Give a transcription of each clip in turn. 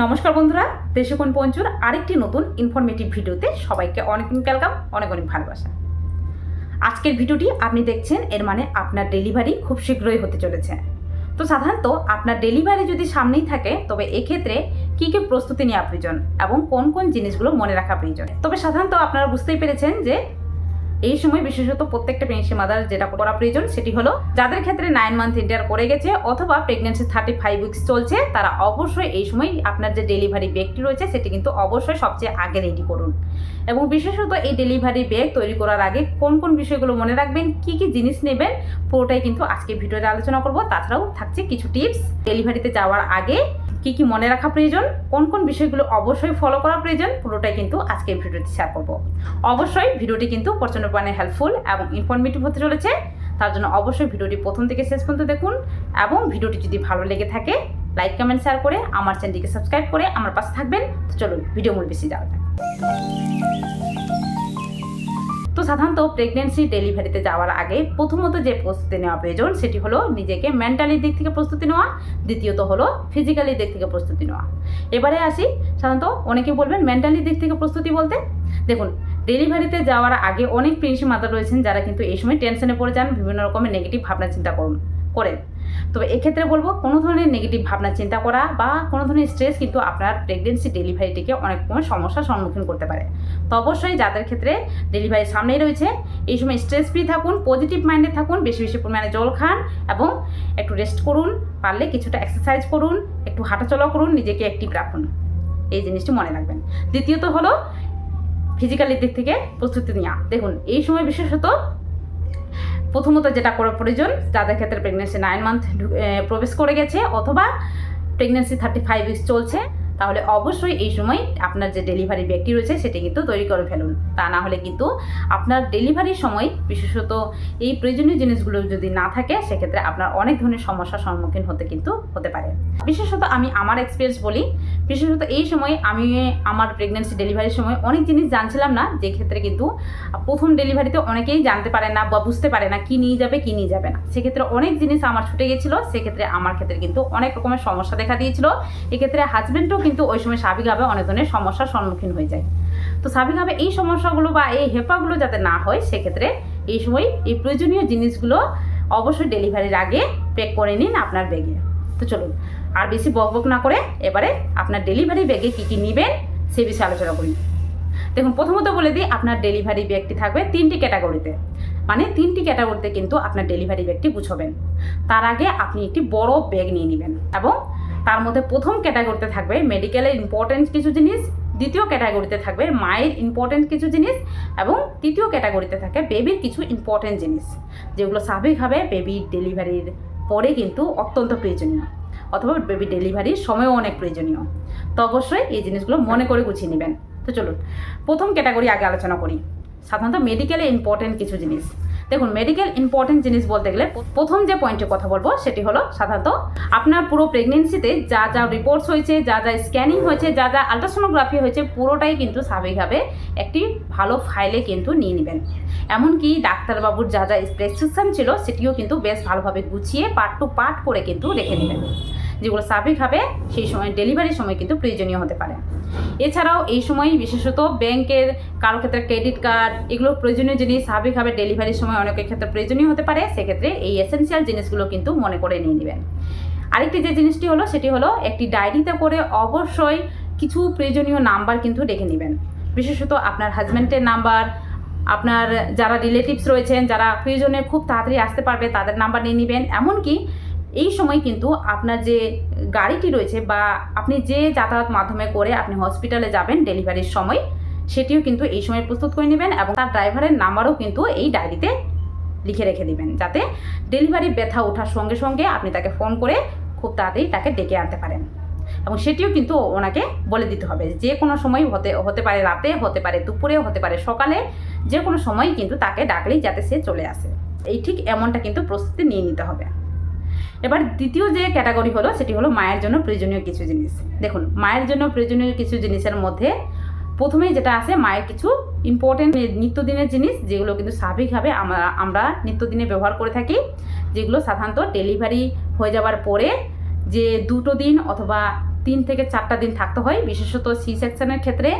নমস্কার বন্ধুরা, দেশকোণ পঞ্চুর আরেকটি নতুন ইনফরমেটিভ ভিডিওতে সবাইকে অনেক অনেক ওয়েলকাম অনেক অনেক ভালোবাসা। আজকের ভিডিওটি আপনি দেখছেন, এর মানে আপনার ডেলিভারি খুব শীঘ্রই হতে চলেছে। তো সাধারণত আপনার ডেলিভারি যদি সামনেই থাকে, তবে এক্ষেত্রে কী কী প্রস্তুতি নেওয়া প্রয়োজন এবং কোন কোন জিনিসগুলো মনে রাখা প্রয়োজন? তবে সাধারণত আপনারা বুঝতেই পেরেছেন যে এই সময় বিশেষত প্রত্যেকটা প্রেগনেন্সি মাদার যেটা করা প্রয়োজন, সেটি হলো যাদের ক্ষেত্রে নাইন মান্থ ইন্টার করে গেছে অথবা প্রেগনেন্সি থার্টি ফাইভ উইক্স চলছে, তারা অবশ্যই এই সময় আপনার যে ডেলিভারি ব্যাগটি রয়েছে, সেটি কিন্তু অবশ্যই সবচেয়ে আগে রেডি করুন। এবং বিশেষত এই ডেলিভারি ব্যাগ তৈরি করার আগে কোন কোন বিষয়গুলো মনে রাখবেন, কি কি জিনিস নেবেন, পুরোটাই কিন্তু আজকে ভিডিওতে আলোচনা করব। তাছাড়াও থাকছে কিছু টিপস ডেলিভারিতে যাওয়ার আগে কি কি মনে রাখা প্রয়োজন? কোন কোন বিষয়গুলো অবশ্যই ফলো করা প্রয়োজন, পুরোটাই কিন্তু আজকে ভিডিওটি শেয়ার করব। অবশ্যই ভিডিওটি কিন্তু প্রচণ্ড পরিমাণে হেল্পফুল এবং ইনফরমেটিভ হতে চলেছে। তার জন্য অবশ্যই ভিডিওটি প্রথম থেকে শেষ পর্যন্ত দেখুন এবং ভিডিওটি যদি ভালো লেগে থাকে লাইক কমেন্ট শেয়ার করে আমার চ্যানেলটিকে সাবস্ক্রাইব করে আমার পাশে থাকবেন। তো চলুন ভিডিও মূল বেশি যাওয়া যাক। তো সাধারণত প্রেগনেন্সি ডেলিভারিতে যাওয়ার আগে প্রথমত যে প্রস্তুতি নেওয়া প্রয়োজন, সেটি হলো নিজেকে মেন্টালি দিক থেকে প্রস্তুতি নেওয়া, দ্বিতীয়ত হলো ফিজিক্যালি দিক থেকে প্রস্তুতি নেওয়া। এবারে আসি, সাধারণত অনেকে বলবেন মেন্টালি দিক থেকে প্রস্তুতি বলতে। দেখুন ডেলিভারিতে যাওয়ার আগে অনেক প্রিন্সি মাতা রয়েছেন যারা কিন্তু এই সময় টেনশনে পড়ে যান, বিভিন্ন রকমের নেগেটিভ ভাবনা চিন্তা করুন, করেন। তবে এক্ষেত্রে বলব কোনো ধরনের নেগেটিভ ভাবনা চিন্তা করা বা কোনো ধরনের স্ট্রেস কিন্তু আপনার প্রেগনেন্সি ডেলিভারিটিকে অনেক সময় সমস্যার সম্মুখীন করতে পারে। তো অবশ্যই যাদের ক্ষেত্রে ডেলিভারি সামনেই রয়েছে, এই সময় স্ট্রেস ফ্রি থাকুন পজিটিভ মাইন্ডে থাকুন, বেশি বেশি পরিমাণে জল খান এবং একটু রেস্ট করুন, পারলে কিছুটা এক্সারসাইজ করুন, একটু হাঁটাচলা করুন, নিজেকে অ্যাক্টিভ রাখুন। এই জিনিসটি মনে রাখবেন। দ্বিতীয়ত হলো ফিজিক্যালি দিক থেকে প্রস্তুতি নেওয়া। দেখুন, এই সময় বিশেষত প্রথমত যেটা করা প্রয়োজন, যাদের ক্ষেত্রে প্রেগনেন্সি নাইন মান্থ প্রবেশ করে গেছে, অথবা প্রেগনেন্সি থার্টি ফাইভ উইক্স চলছে তাহলে অবশ্যই এই সময় আপনার যে ডেলিভারি ব্যক্তি রয়েছে সেটি কিন্তু তৈরি করে ফেলুন। তা না হলে কিন্তু আপনার ডেলিভারির সময়, বিশেষত এই প্রয়োজনীয় জিনিসগুলো যদি না থাকে, সেক্ষেত্রে আপনার অনেক ধরনের সমস্যার সম্মুখীন হতে কিন্তু হতে পারে। বিশেষত আমি আমার এক্সপিরিয়েন্স বলি, বিশেষত এই সময় আমি আমার প্রেগনেন্সি ডেলিভারির সময় অনেক জিনিস জানছিলাম না, যে ক্ষেত্রে কিন্তু প্রথম ডেলিভারিতে অনেকেই জানতে পারে না বা বুঝতে পারে না কি নিয়ে যাবে, কি নিয়ে যাবে না। সেক্ষেত্রে অনেক জিনিস আমার ছুটে গেছিল, সেক্ষেত্রে আমার ক্ষেত্রে কিন্তু অনেক রকমের সমস্যা দেখা দিয়েছিল। এক্ষেত্রে হাজব্যান্ডও কিন্তু ওই সময় স্বাভাবিকভাবে অনেক ধরনের সমস্যার সম্মুখীন হয়ে যায়। তো স্বাভাবিকভাবে এই সমস্যাগুলো বা এই হেপাগুলো যাতে না হয়, সেক্ষেত্রে এই সময় এই প্রয়োজনীয় জিনিসগুলো অবশ্যই ডেলিভারির আগে প্যাক করে নিন আপনার ব্যাগে। তো চলুন, আর বেশি বক বক না করে এবারে আপনার ডেলিভারি ব্যাগে কী কী নেবেন সে বিষয়ে আলোচনা করি। দেখুন, প্রথমত বলে দিই, আপনার ডেলিভারি ব্যাগটি থাকবে তিনটি ক্যাটাগরিতে। মানে তিনটি ক্যাটাগরিতে কিন্তু আপনার ডেলিভারি ব্যাগটি গুছবেন। তার আগে আপনি একটি বড় ব্যাগ নিয়ে নেবেন এবং তার মধ্যে প্রথম ক্যাটাগরিতে থাকবে মেডিকেলের ইম্পর্টেন্ট কিছু জিনিস, দ্বিতীয় ক্যাটাগরিতে থাকবে মায়ের ইম্পর্টেন্ট কিছু জিনিস এবং তৃতীয় ক্যাটাগরিতে থাকে বেবির কিছু ইম্পর্টেন্ট জিনিস, যেগুলো স্বাভাবিকভাবে বেবি ডেলিভারির পরে কিন্তু অত্যন্ত প্রয়োজনীয় অথবা বেবি ডেলিভারির সময়ও অনেক প্রয়োজনীয়। তো অবশ্যই এই জিনিসগুলো মনে করে গুছিয়ে নেবেন। তো চলুন, প্রথম ক্যাটাগরি আগে আলোচনা করি। সাধারণত মেডিকেলে ইম্পর্টেন্ট কিছু জিনিস। দেখুন মেডিকেল ইম্পর্টেন্ট জিনিস বলতে গেলে প্রথম যে পয়েন্টে কথা বলব সেটি হলো সাধারণত আপনার পুরো প্রেগনেন্সিতে যা যা রিপোর্টস হয়েছে, যা যা স্ক্যানিং হয়েছে, যা যা আলট্রাসোনোগ্রাফি হয়েছে, পুরোটাই কিন্তু স্বাভাবিকভাবে একটি ভালো ফাইলে কিন্তু নিয়ে নেবেন। এমনকি ডাক্তারবাবুর যা যা প্রেসক্রিপশন ছিল, সেটিও কিন্তু বেশ ভালোভাবে গুছিয়ে পার্ট টু পার্ট করে কিন্তু রেখে নেবেন যেগুলো স্বাভাবিকভাবে সেই সময় ডেলিভারির সময় কিন্তু প্রয়োজনীয় হতে পারে। এছাড়াও এই সময় বিশেষত ব্যাংকের কারও ক্ষেত্রে ক্রেডিট কার্ড এগুলো প্রয়োজনীয় জিনিস স্বাভাবিকভাবে ডেলিভারির সময় অনেকের ক্ষেত্রে প্রয়োজনীয় হতে পারে, সেক্ষেত্রে এই এসেন্সিয়াল জিনিসগুলো কিন্তু মনে করে নিয়ে নেবেন। আরেকটি যে জিনিসটি হলো, সেটি হলো একটি ডায়েরিতে করে অবশ্যই কিছু প্রয়োজনীয় নাম্বার কিন্তু রেখে নেবেন। বিশেষত আপনার হাজব্যান্ডের নাম্বার, আপনার যারা রিলেটিভস রয়েছেন, যারা প্রয়োজনে খুব তাড়াতাড়ি আসতে পারবে, তাদের নাম্বার নিয়ে নেবেন। এমনকি এই সময় কিন্তু আপনার যে গাড়িটি রয়েছে বা আপনি যে যাতায়াত মাধ্যমে করে আপনি হসপিটালে যাবেন ডেলিভারির সময়, সেটিও কিন্তু এই সময় প্রস্তুত করে নেবেন এবং তার ড্রাইভারের নাম্বারও কিন্তু এই ডায়েরিতে লিখে রেখে দিবেন যাতে ডেলিভারি ব্যথা ওঠার সঙ্গে সঙ্গে আপনি তাকে ফোন করে খুব তাড়াতাড়ি তাকে ডেকে আনতে পারেন। এবং সেটিও কিন্তু ওনাকে বলে দিতে হবে যে কোনো সময় হতে হতে পারে রাতে, হতে পারে দুপুরে, হতে পারে সকালে, যে কোনো সময় কিন্তু তাকে ডাকলেই যাতে সে চলে আসে। এই ঠিক এমনটা কিন্তু প্রস্তুতি নিয়ে নিতে হবে। এবার দ্বিতীয় যে ক্যাটাগরি হলো, সেটি হলো মায়ের জন্য প্রয়োজনীয় কিছু জিনিস। দেখুন, মায়ের জন্য প্রয়োজনীয় কিছু জিনিসের মধ্যে প্রথমেই যেটা আছে, মায়ের কিছু ইম্পর্টেন্ট নিত্যদিনের জিনিস, যেগুলো কিন্তু স্বাভাবিকভাবে আমরা আমরা নিত্যদিনে ব্যবহার করে থাকি, যেগুলো সাধারণত ডেলিভারি হয়ে যাওয়ার পরে যে দুটো দিন অথবা তিন থেকে চারটা দিন থাকতে হয়, বিশেষত সি সেকশনের ক্ষেত্রে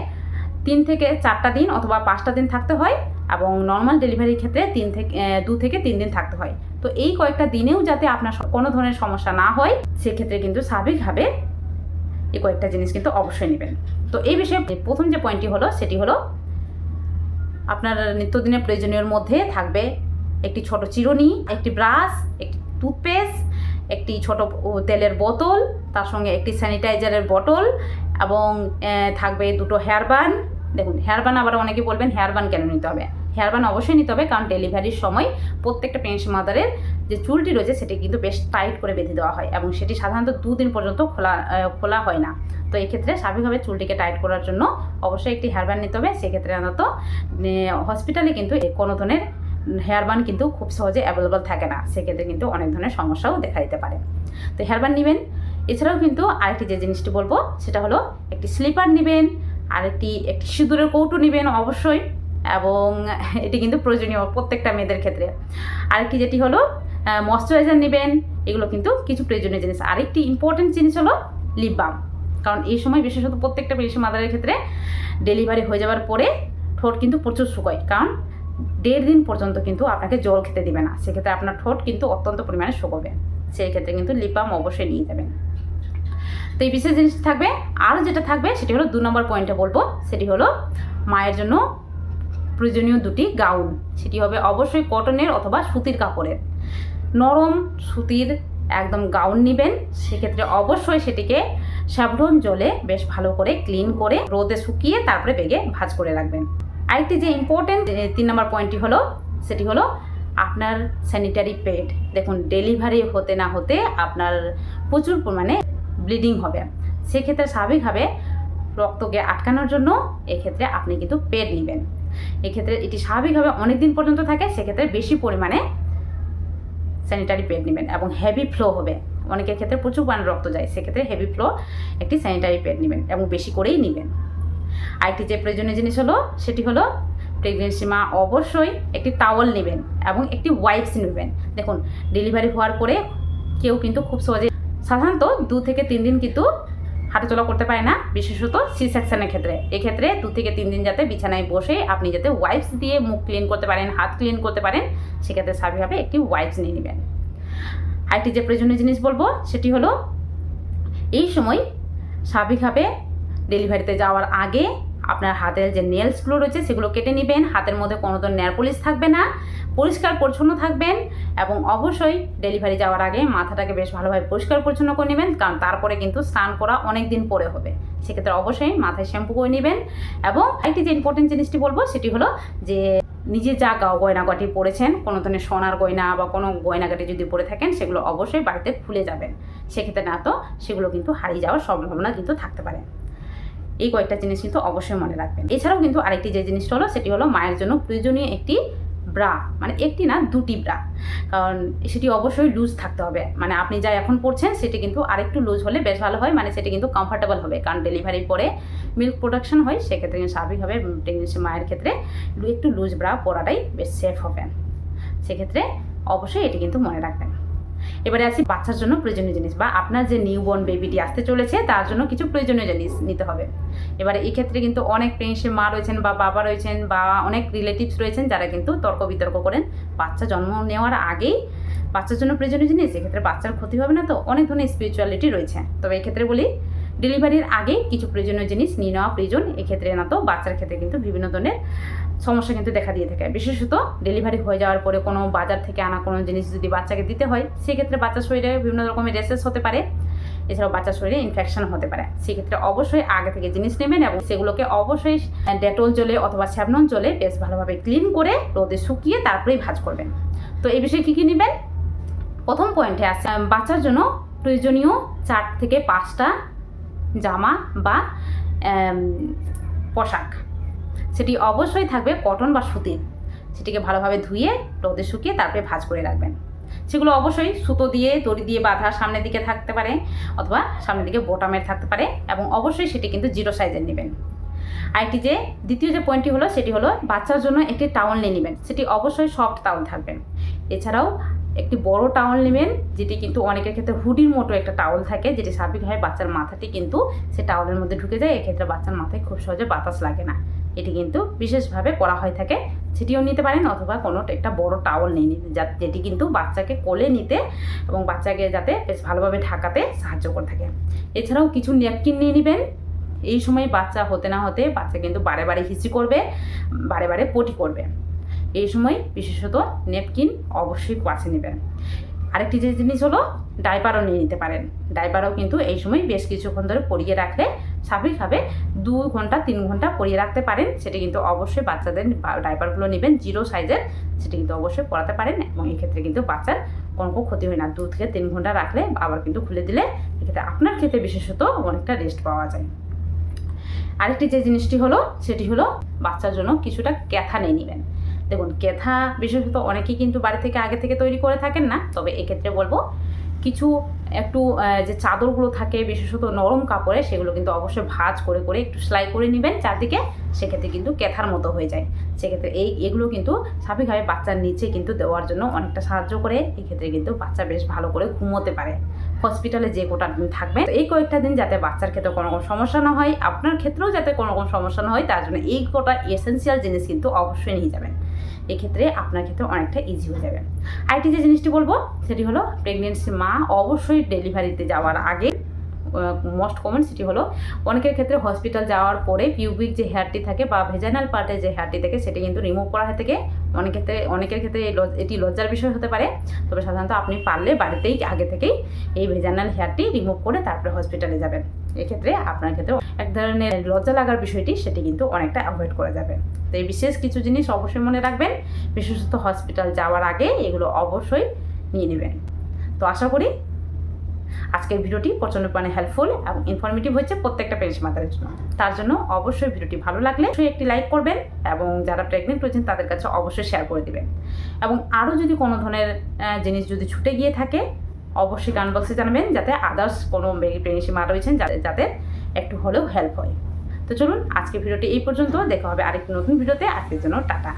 তিন থেকে চারটা দিন অথবা পাঁচটা দিন থাকতে হয় এবং নর্মাল ডেলিভারির ক্ষেত্রে তিন থেকে দু থেকে তিন দিন থাকতে হয়। তো এই কয়েকটা দিনেও যাতে আপনার কোনো ধরনের সমস্যা না হয়, সেক্ষেত্রে কিন্তু স্বাভাবিকভাবে এই কয়েকটা জিনিস কিন্তু অবশ্যই নেবেন। তো এই বিষয়ে প্রথম যে পয়েন্টটি হলো, সেটি হলো আপনার নিত্যদিনের প্রয়োজনীয়র মধ্যে থাকবে একটি ছোট চিরুনি, একটি ব্রাশ, একটি টুথপেস্ট একটি ছোট তেলের বোতল, তার সঙ্গে একটি স্যানিটাইজারের বোতল এবং থাকবে দুটো হেয়ার বান দেখুন হেয়ারবান আবার অনেকে বলবেন হেয়ারবান কেন নিতে হবে? হেয়ার বান অবশ্যই নিতে হবে, কারণ ডেলিভারির সময় প্রত্যেকটা পেন্স মাদারের যে চুলটি রয়েছে সেটি কিন্তু বেশ টাইট করে বেঁধে দেওয়া হয় এবং সেটি সাধারণত দুদিন পর্যন্ত খোলা খোলা হয় না। তো এক্ষেত্রে স্বাভাবিকভাবে চুলটিকে টাইট করার জন্য অবশ্যই একটি হেয়ার ব্যান্ড নিতে হবে। সেক্ষেত্রে আনত হসপিটালে কিন্তু কোনো ধরনের হেয়ার বান কিন্তু খুব সহজে অ্যাভেলেবল থাকে না। সেক্ষেত্রে কিন্তু অনেক ধরনের সমস্যাও দেখা দিতে পারে। তো হেয়ার বান নেবেন। এছাড়াও কিন্তু আরেকটি যে জিনিসটি বলব, সেটা হলো একটি স্লিপার নেবেন, আরেকটি, একটি সিঁদুরের কৌটো নেবেন অবশ্যই। এবং এটি কিন্তু প্রয়োজনীয় প্রত্যেকটা মেয়েদের ক্ষেত্রে। আরেকটি যেটি হলো ময়শ্চারাইজার নেবেন, এগুলো কিন্তু কিছু প্রয়োজনীয় জিনিস। আরেকটি ইম্পর্টেন্ট জিনিস হলো লিপ বাম কারণ এই সময় বিশেষত প্রত্যেকটা বেশি মাদারের ক্ষেত্রে ডেলিভারি হয়ে যাওয়ার পরে ঠোঁট কিন্তু প্রচুর শুকায়। কারণ দেড় দিন পর্যন্ত কিন্তু আপনাকে জল খেতে দিবে না। সেক্ষেত্রে আপনার ঠোঁট কিন্তু অত্যন্ত পরিমাণে শুকোবে। সেই ক্ষেত্রে কিন্তু লিপ বাম অবশ্যই নিয়ে যাবেন। তো এই বিশেষ জিনিস থাকবে। আরও যেটা থাকবে, সেটি হলো দু নম্বর পয়েন্টে বলব। সেটি হলো মায়ের জন্য প্রয়োজনীয় দুটি গাউন। সেটি হবে অবশ্যই কটনের অথবা সুতির কাপড়ের। নরম সুতির একদম গাউন নেবেন, সেক্ষেত্রে অবশ্যই সেটিকে সাবধান জলে বেশ ভালো করে ক্লিন করে রোদে শুকিয়ে তারপরে বেগে ভাজ করে রাখবেন। আরেকটি যে ইম্পর্টেন্ট তিন নম্বর পয়েন্টটি হলো, সেটি হলো আপনার স্যানিটারি প্যাড দেখুন ডেলিভারি হতে না হতে আপনার প্রচুর পরিমাণে ব্লিডিং হবে। সেক্ষেত্রে স্বাভাবিকভাবে রক্তকে আটকানোর জন্য এক্ষেত্রে আপনি কিন্তু পেড নেবেন। এক্ষেত্রে এটি স্বাভাবিকভাবে অনেক দিন পর্যন্ত থাকে, সেক্ষেত্রে বেশি পরিমাণে স্যানিটারি প্যাড নেবেন এবং হেভি ফ্লো হবে। অনেকের ক্ষেত্রে প্রচুর পরিমাণে রক্ত যায়, সেক্ষেত্রে হেভি ফ্লো একটি স্যানিটারি প্যাড নেবেন এবং বেশি করেই নেবেন। আরেকটি যে প্রয়োজনীয় জিনিস হলো, সেটি হলো প্রেগনেন্সি মা অবশ্যই একটি টাওয়াল নেবেন এবং একটি ওয়াইপস নেবেন। দেখুন ডেলিভারি হওয়ার পরে কেউ কিন্তু খুব সহজে সাধারণত দু থেকে তিন দিন কিন্তু হাঁটাচলা করতে পারে না, বিশেষত সি সেকশনের ক্ষেত্রে। এক্ষেত্রে দু থেকে তিন দিন যাতে বিছানায় বসে আপনি যাতে ওয়াইপস দিয়ে মুখ ক্লিন করতে পারেন, হাত ক্লিন করতে পারেন, সেক্ষেত্রে স্বাভাবিকভাবে একটি ওয়াইপস নিয়ে নেবেন। আরেকটি যে প্রয়োজনীয় জিনিস বলব, সেটি হলো এই সময় স্বাভাবিকভাবে ডেলিভারিতে যাওয়ার আগে আপনার হাতের যে নেলসগুলো রয়েছে সেগুলো কেটে নেবেন। হাতের মধ্যে কোনো ধরনের নেয়ার পলিশ থাকবে না। পরিষ্কার পরিচ্ছন্ন থাকবেন এবং অবশ্যই ডেলিভারি যাওয়ার আগে মাথাটাকে বেশ ভালোভাবে পরিষ্কার পরিচ্ছন্ন করে নেবেন, কারণ তারপরে কিন্তু স্নান করা অনেক দিন পরে হবে। সেক্ষেত্রে অবশ্যই মাথায় শ্যাম্পু করে নেবেন এবং একটি যে ইম্পর্টেন্ট জিনিসটি বলব সেটি হলো যে নিজে যা গয়নাগাটি পরেছেন, কোনো ধরনের সোনার গয়না বা কোনো গয়নাগাটি যদি পরে থাকেন, সেগুলো অবশ্যই বাড়িতে খুলে যাবেন। সেক্ষেত্রে না তো সেগুলো কিন্তু হারিয়ে যাওয়ার সম্ভাবনা কিন্তু থাকতে পারে। এই কয়েকটা জিনিস কিন্তু অবশ্যই মনে রাখবেন। এছাড়াও কিন্তু আরেকটি যে জিনিসটা হলো, সেটি হলো মায়ের জন্য প্রয়োজনীয় একটি ব্রা মানে একটি না, দুটি ব্রা। কারণ সেটি অবশ্যই লুজ থাকতে হবে। মানে আপনি যা এখন পড়ছেন সেটি কিন্তু আরেকটু লুজ হলে বেশ ভালো হয় মানে সেটি কিন্তু কমফর্টেবল হবে। কারণ ডেলিভারির পরে মিল্ক প্রোডাকশন হয়, সেক্ষেত্রে কিন্তু স্বাভাবিকভাবে প্রেগনেন্সি মায়ের ক্ষেত্রে একটু লুজ ব্রা পরাটাই বেশ সেফ হবে। সেক্ষেত্রে অবশ্যই এটি কিন্তু মনে রাখবেন। এবারে আসি বাচ্চার জন্য প্রয়োজনীয় জিনিস বা আপনার যে নিউবর্ন বেবিটি আসতে চলেছে, তার জন্য কিছু প্রয়োজনীয় জিনিস নিতে হবে। এবারে এই ক্ষেত্রে কিন্তু অনেক প্রেমসের মা রয়েছেন বা বাবা রয়েছেন বা অনেক রিলেটিভস রয়েছেন, যারা কিন্তু তর্ক বিতর্ক করেন। বাচ্চা জন্ম নেওয়ার আগেই বাচ্চার জন্য প্রয়োজনীয় জিনিস, এক্ষেত্রে বাচ্চার ক্ষতি হবে না, তো অনেক ধরনের স্পিরিচুয়ালিটি রয়েছে। তবে এক্ষেত্রে বলি ডেলিভারির আগে কিছু প্রয়োজনীয় জিনিস নিয়ে নেওয়া প্রয়োজন। এক্ষেত্রে না তো বাচ্চার ক্ষেত্রে কিন্তু বিভিন্ন ধরনের সমস্যা কিন্তু দেখা দিয়ে থাকে। বিশেষত ডেলিভারি হয়ে যাওয়ার পরে কোনো বাজার থেকে আনা কোনো জিনিস যদি বাচ্চাকে দিতে হয়, সেক্ষেত্রে বাচ্চার শরীরে বিভিন্ন রকমের রেসেস হতে পারে। এছাড়াও বাচ্চার শরীরে ইনফেকশন হতে পারে। সেক্ষেত্রে অবশ্যই আগে থেকে জিনিস নেবেন এবং সেগুলোকে অবশ্যই ডেটল জলে অথবা স্যাবনন জলে বেশ ভালোভাবে ক্লিন করে রোদে শুকিয়ে তারপরেই ভাজ করবেন। তো এই বিষয়ে কী কী নেবেন? প্রথম পয়েন্টে আছে, বাচ্চার জন্য প্রয়োজনীয় চার থেকে পাঁচটা জামা বা পোশাক। সেটি অবশ্যই থাকবে কটন বা সুতির সেটিকে ভালোভাবে ধুয়ে, রোদে শুকিয়ে তারপরে ভাজ করে রাখবেন। সেগুলো অবশ্যই সুতো দিয়ে, দড়ি দিয়ে বাঁধা সামনের দিকে থাকতে পারে অথবা সামনের দিকে বোটামের থাকতে পারে এবং অবশ্যই সেটি কিন্তু জিরো সাইজের নেবেন। আরেকটি যে, দ্বিতীয় যে পয়েন্টটি হলো, সেটি হলো বাচ্চার জন্য একটি টাউল নিয়ে নেবেন। সেটি অবশ্যই সফট টাউল থাকবেন এছাড়াও একটি বড় টাওয়াল নেবেন, যেটি কিন্তু অনেকের ক্ষেত্রে হুডির মতো একটা টাওয়াল থাকে, যেটি স্বাভাবিকভাবে বাচ্চার মাথাটি কিন্তু সে টাওয়ালের মধ্যে ঢুকে যায়, এক্ষেত্রে বাচ্চার মাথায় খুব সহজে বাতাস লাগে না। এটি কিন্তু বিশেষভাবে করা হয়ে থাকে। সেটিও নিতে পারেন, অথবা কোনো একটা বড় টাওয়াল নিয়ে নিতে, যা- যেটি কিন্তু বাচ্চাকে কোলে নিতে এবং বাচ্চাকে যাতে বেশ ভালোভাবে ঢাকাতে সাহায্য করে থাকে। এছাড়াও কিছু ন্যাপকিন নিয়ে নেবেন। এই সময় বাচ্চা হতে না হতে বাচ্চা কিন্তু বারে বারে হিসি করবে, বারে বারে পটি করবে। এই সময় বিশেষত নেপকিন অবশ্যই বাছে নেবেন। আরেকটি যে জিনিস হলো, ডাইপারও নিয়ে নিতে পারেন। ডাইপারও কিন্তু এই সময় বেশ কিছুক্ষণ ধরে পরিয়ে রাখলে স্বাভাবিকভাবে দু ঘণ্টা, তিন ঘণ্টা পরিয়ে রাখতে পারেন। সেটি কিন্তু অবশ্যই বাচ্চাদের ডাইপারগুলো নেবেন, জিরো সাইজের। সেটি কিন্তু অবশ্যই পরাতে পারেন এবং এক্ষেত্রে কিন্তু বাচ্চার কোনো ক্ষতি হয় না। দু থেকে তিন ঘণ্টা রাখলে আবার কিন্তু খুলে দিলে এক্ষেত্রে আপনার ক্ষেত্রে বিশেষত অনেকটা রেস্ট পাওয়া যায়। আরেকটি যে জিনিসটি হলো, সেটি হলো বাচ্চার জন্য কিছুটা ক্যাথা নিয়ে নেবেন। দেখুন ক্যাথা বিশেষত অনেকেই কিন্তু বাড়ি থেকে আগে থেকে তৈরি করে থাকেন না, তবে এক্ষেত্রে বলব কিছু একটু যে চাদরগুলো থাকে, বিশেষত নরম কাপড়ে, সেগুলো কিন্তু অবশ্যই ভাজ করে করে একটু সেলাই করে নেবেন, চারদিকে সেক্ষেত্রে কিন্তু ক্যাথার মতো হয়ে যায়। সেক্ষেত্রে এই, এগুলো কিন্তু স্বাভাবিকভাবে বাচ্চার নিচে কিন্তু দেওয়ার জন্য অনেকটা সাহায্য করে, এক্ষেত্রে কিন্তু বাচ্চা বেশ ভালো করে ঘুমোতে পারে। হসপিটালে যে কোটা দিন থাকবেন এই কয়েকটা দিন যাতে বাচ্চার ক্ষেত্রে কোনো রকম সমস্যা না হয়, আপনার ক্ষেত্রেও যাতে কোনো রকম সমস্যা না হয়, তার জন্য এই কোটা এসেন্সিয়াল জিনিস কিন্তু অবশ্যই নিয়ে যাবেন। এক্ষেত্রে আপনার ক্ষেত্রে অনেকটা ইজি হয়ে যাবে। আরেকটি যে জিনিসটি বলব, সেটি হলো প্রেগনেন্সি মা অবশ্যই ডেলিভারিতে যাওয়ার আগে মোস্ট কমন সেটি হলো অনেকের ক্ষেত্রে হসপিটাল যাওয়ার পরে পিউবিক যে হেয়ারটি থাকে বা ভেজানাল পার্টে যে হেয়ারটি থাকে, সেটি কিন্তু রিমুভ করা হয়ে থাকে অনেকের ক্ষেত্রে অনেকের ক্ষেত্রে এটি লজ্জার বিষয় হতে পারে। তবে সাধারণত আপনি পারলে বাড়িতেই আগে থেকেই এই ভেজানাল হেয়ারটি রিমুভ করে তারপরে হসপিটালে যাবেন। এক্ষেত্রে আপনার ক্ষেত্রে এক ধরনের লজ্জা লাগার বিষয়টি সেটি কিন্তু অনেকটা অ্যাভয়েড করা যাবে তো এই বিশেষ কিছু জিনিস অবশ্যই মনে রাখবেন। বিশেষত হসপিটাল যাওয়ার আগে এগুলো অবশ্যই নিয়ে নেবেন। তো আশা করি আজকের ভিডিওটি প্রচণ্ড পরিমাণে হেল্পফুল এবং ইনফরমেটিভ হচ্ছে প্রত্যেকটা পেরেন্টস মাতার জন্য। তার জন্য অবশ্যই ভিডিওটি ভালো লাগলে অবশ্যই একটি লাইক করবেন এবং যারা প্রেগনেন্ট রয়েছেন তাদের কাছে অবশ্যই শেয়ার করে দিবেন। এবং আরও যদি কোনো ধরনের জিনিস যদি ছুটে গিয়ে থাকে, অবশ্যই কমেন্ট বক্সে জানাবেন যাতে আদার্স কোনো প্রেগনেন্সি মা রয়েছেন যাদের একটু হলেও হেল্প হয়। তো চলুন আজকে ভিডিওটি এই পর্যন্ত। দেখা হবে আরেকটি নতুন ভিডিওতে। আজকের জন্য টাটা।